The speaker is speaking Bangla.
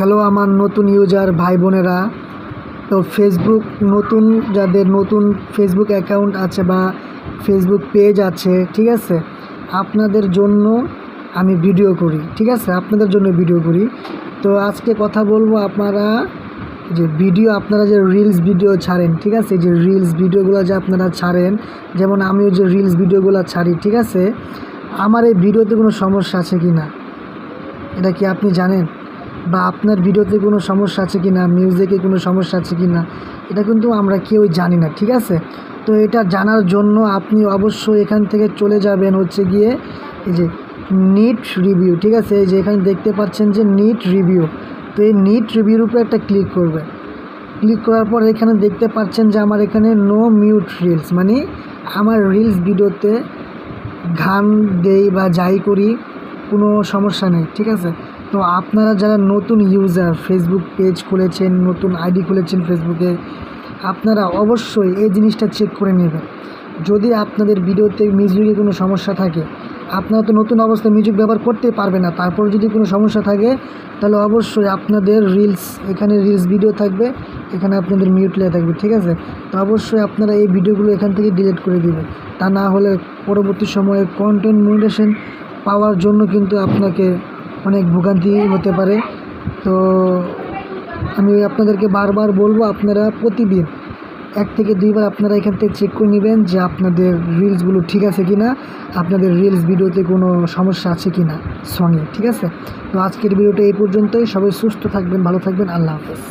হ্যালো আমার নতুন ইউজার ভাই বোনেরা। তো ফেসবুক নতুন, যাদের নতুন ফেসবুক অ্যাকাউন্ট আছে বা ফেসবুক পেজ আছে, ঠিক আছে? আপনাদের জন্য আমি ভিডিও করি, ঠিক আছে? আপনাদের জন্য ভিডিও করি। তো আজকে কথা বলব আপনারা যে ভিডিও আপনারা যে রিলস ভিডিও ছাড়েন, ঠিক আছে? যে রিলস ভিডিওগুলো যে আপনারা ছাড়েন, যেমন আমিও যে রিলস ভিডিওগুলো ছাড়ি, ঠিক আছে? আমার এই ভিডিওতে কোনো সমস্যা আছে কি না এটা কি আপনি জানেন? বা আপনার ভিডিওতে কোনো সমস্যা আছে কি না মিউজিকে কোনো সমস্যা আছে কি না এটা কিন্তু আমরা কেউ জানি না, ঠিক আছে? তো এটা জানার জন্য আপনি অবশ্যই এখান থেকে চলে যাবেন হচ্ছে গিয়ে এই যে নিট রিভিউ ঠিক আছে? এই যে এখানে দেখতে পাচ্ছেন যে নিট রিভিউ তো এই নিট রিভিউর উপরে একটা ক্লিক করবে। ক্লিক করার পর এখানে দেখতে পাচ্ছেন যে আমার এখানে নো মিউট রিলস মানে আমার রিলস ভিডিওতে গান দেই বা যাই করি, কোনো সমস্যা নেই, ঠিক আছে? তো আপনারা যারা নতুন ইউজার ফেসবুক পেজ খুলেছেন, নতুন আইডি খুলেছেন ফেসবুকে আপনারা অবশ্যই এই জিনিসটা চেক করে নেবেন। যদি আপনাদের ভিডিওতে মিউজিকে কোনো সমস্যা থাকে, আপনারা তো নতুন অবস্থায় মিউজিক ব্যবহার করতে পারবে না, তারপর যদি কোনো সমস্যা থাকে, তাহলে অবশ্যই আপনাদের রিলস এখানে রিলস ভিডিও থাকবে, এখানে আপনাদের মিউট লেগে থাকবে, ঠিক আছে? তো অবশ্যই আপনারা এই ভিডিওগুলো এখান থেকে ডিলিট করে দিবেন। তা না হলে পরবর্তী সময়ে কন্টেন্ট মনিটেশন পাওয়ার জন্য কিন্তু আপনাকে অনেক ভোগান্তি হতে পারে। তো আমি আপনাদেরকে বারবার বলব, আপনারা প্রতিদিন এক থেকে দুইবার আপনারা এখান থেকে চেক করে নেবেন যে আপনাদের রিলসগুলো ঠিক আছে কি না আপনাদের রিলস ভিডিওতে কোনো সমস্যা আছে কি না সঙ্গে ঠিক আছে? তো আজকের ভিডিওটা এই পর্যন্তই। সবাই সুস্থ থাকবেন, ভালো থাকবেন। আল্লাহ হাফেজ।